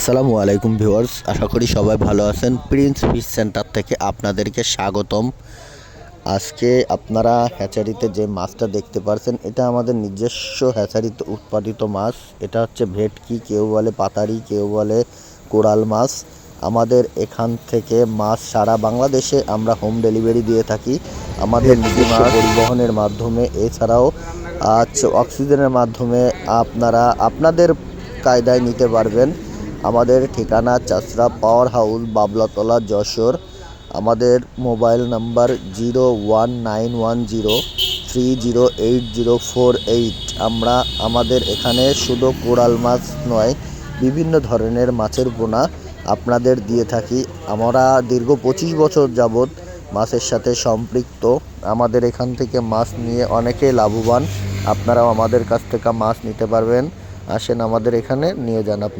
আসসালামু আলাইকুম ভিউয়ার্স আশা করি সবাই ভালো আছেন। প্রিন্স ফিশ সেন্টার থেকে আপনাদেরকে স্বাগতম। আজকে আপনারা হ্যাচারিতে যে মাছটা দেখতে পারছেন এটা আমাদের নিজস্ব হ্যাচারিতে উৎপাদিত মাছ। এটা হচ্ছে ভেটকি কেউ বলে পাতারি কেউ বলে কোরাল মাছ। আমাদের এখান থেকে মাছ সারা বাংলাদেশে আমরা হোম ডেলিভারি দিয়ে থাকি। আমাদের নিজস্ব পরিবহনের মাধ্যমে এছাড়াও আচ্ছা অক্সিজেনের মাধ্যমে আপনারা আপনাদের কায়দায় নিতে পারবেন। আমাদের ঠিকানা চাষরা পাওয়ার হাউস, বাবলাতলা, যশোর। আমাদের mobile number zero one nine one zero three zero eight zero four eight. আমরা আমাদের এখানে শুধু কোরাল মাছ নয়, বিভিন্ন ধরনের মাছের পোনা আপনাদের দিয়ে থাকি। আমরা দীর্ঘ পঁচিশ বছর যাবৎ মাছের সাথে সম্পৃক্ত। আমাদের এখান থেকে মাছ নিয়ে অনেকেই লাভবান। আপনারাও আমাদের কাছ থেকে মাছ নিতে পারবেন। আসেন আমাদের এখানে নিয়ে যান আপনি।